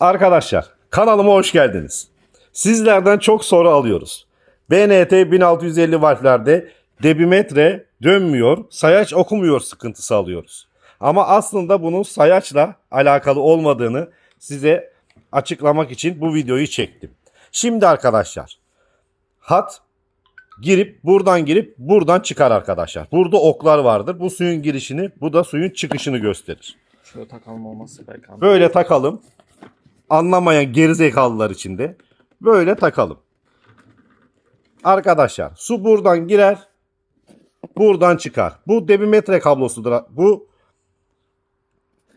Arkadaşlar kanalıma hoş geldiniz. Sizlerden çok soru alıyoruz. BNT 1650 valflerde debimetre dönmüyor, sayaç okumuyor sıkıntısı alıyoruz. Ama aslında bunun sayaçla alakalı olmadığını size açıklamak için bu videoyu çektim. Şimdi arkadaşlar hat girip buradan girip buradan çıkar arkadaşlar. Burada oklar vardır. Bu suyun girişini, bu da suyun çıkışını gösterir. Şöyle takalım olması belki. Böyle takalım. Anlamayan gerizekalılar için de böyle takalım. Arkadaşlar su buradan girer. Buradan çıkar. Bu debimetre kablosudur. Bu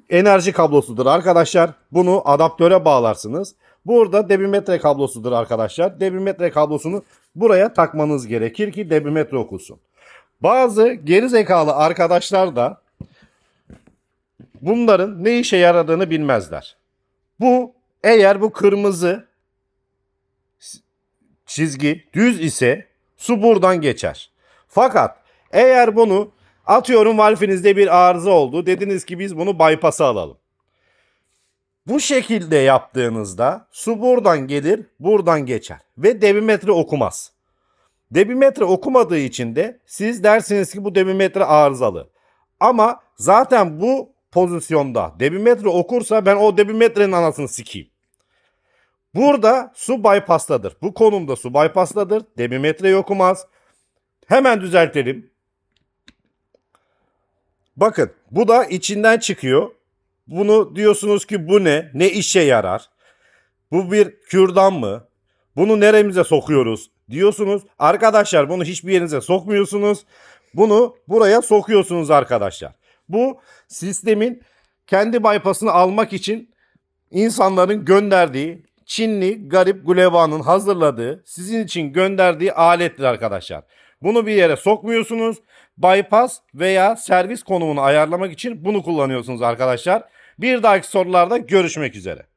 enerji kablosudur arkadaşlar. Bunu adaptöre bağlarsınız. Burada debimetre kablosudur arkadaşlar. Debimetre kablosunu buraya takmanız gerekir ki debimetre okusun. Bazı gerizekalı arkadaşlar da bunların ne işe yaradığını bilmezler. Bu eğer bu kırmızı çizgi düz ise su buradan geçer. Fakat eğer bunu atıyorum valfinizde bir arıza oldu. Dediniz ki biz bunu bypass'a alalım. Bu şekilde yaptığınızda su buradan gelir, buradan geçer ve debimetre okumaz. Debimetre okumadığı için de siz dersiniz ki bu debimetre arızalı. Ama zaten bu pozisyonda debimetre okursa ben o debimetrenin anasını sikeyim. Burada su bypass'tadır. Bu konumda su bypass'tadır. Debimetre okumaz. Hemen düzeltelim. Bakın bu da içinden çıkıyor. Bunu diyorsunuz ki bu ne? Ne işe yarar? Bu bir kürdan mı? Bunu neremize sokuyoruz? Diyorsunuz. Arkadaşlar bunu hiçbir yerinize sokmuyorsunuz. Bunu buraya sokuyorsunuz arkadaşlar. Bu sistemin kendi bypass'ını almak için insanların gönderdiği Çinli garip Guleva'nın hazırladığı sizin için gönderdiği alettir arkadaşlar. Bunu bir yere sokmuyorsunuz. Bypass veya servis konumunu ayarlamak için bunu kullanıyorsunuz arkadaşlar. Bir dahaki sorularda görüşmek üzere.